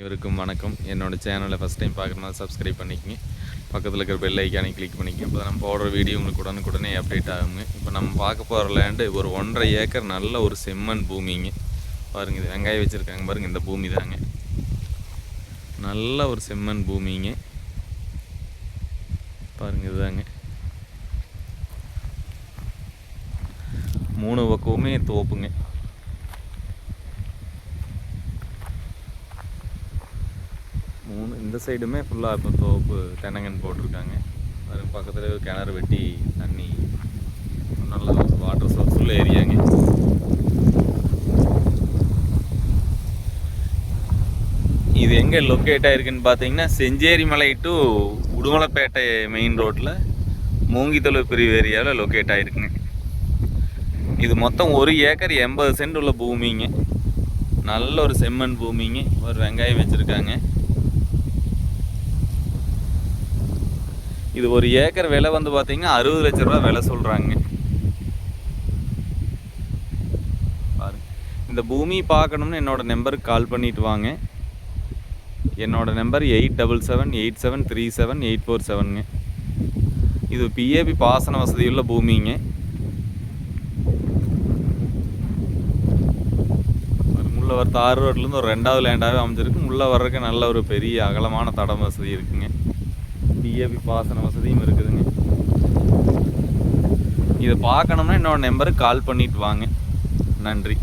இவருக்கும் வணக்கம். என்னோடய சேனலை ஃபஸ்ட் டைம் பார்க்குறதுனால சப்ஸ்கிரைப் பண்ணிக்கங்க. பக்கத்தில் இருக்கிற பெல் ஐக்கானே கிளிக் பண்ணிக்கங்க. அப்போ நம்ம போடுற வீடியோ உங்களுக்கு உடனுக்குடனே அப்டேட் ஆகுங்க. இப்போ நம்ம பார்க்க போகிற லேண்டு ஒரு ஒன்றரை ஏக்கர் நல்ல ஒரு செம்மண் பூமிங்க. பாருங்கள் இது வெங்காயம் வச்சுருக்காங்க பாருங்கள் இந்த பூமி தாங்க. நல்ல ஒரு செம்மண் பூமிங்க. பாருங்கள் இதுதாங்க. மூணு பக்கமுமே தோப்புங்க. சைடுமே ஃபுல்லாக இப்போ தோப்பு தென்னங்கன் போட்டிருக்காங்க. அது பக்கத்தில் கிணறு வெட்டி தண்ணி நல்ல வாட்டர் சோர்ஸ் ஏரியாங்க. இது எங்கே லொக்கேட் ஆகிருக்குன்னு பார்த்தீங்கன்னா செஞ்சேரி மலை டு உடுமலைப்பேட்டை மெயின் ரோட்டில் மூங்கித்தொழில் பிரிவு ஏரியாவில் லொக்கேட் ஆயிருக்குங்க. இது மொத்தம் ஒரு ஏக்கர் எண்பது சென்ட் உள்ள பூமிங்க. நல்ல ஒரு செம்மண் பூமிங்க. ஒரு வெங்காயம் வச்சுருக்காங்க. இது ஒரு ஏக்கர் விலை வந்து பார்த்தீங்கன்னா அறுபது லட்ச ரூபா விலை சொல்கிறாங்க பாருங்க. இந்த பூமி பார்க்கணும்னு என்னோட நம்பருக்கு கால் பண்ணிட்டு வாங்க. என்னோட number eight double seven eight seven three seven eight four செவனுங்க. இது பிஏபி பாசன வசதியுள்ள பூமிங்க. உள்ள வர தார் ரோட்லேருந்து ஒரு ரெண்டாவது லேண்டாகவே அமைஞ்சிருக்கு. உள்ளே வர்றதுக்கு நல்ல ஒரு பெரிய அகலமான தடம் வசதி இருக்குங்க. டிஏபி பாசன வசதியும் இருக்குதுங்க. இதை பார்க்கணும்னா என்னோட நம்பருக்கு கால் பண்ணிட்டு வாங்க. நன்றி.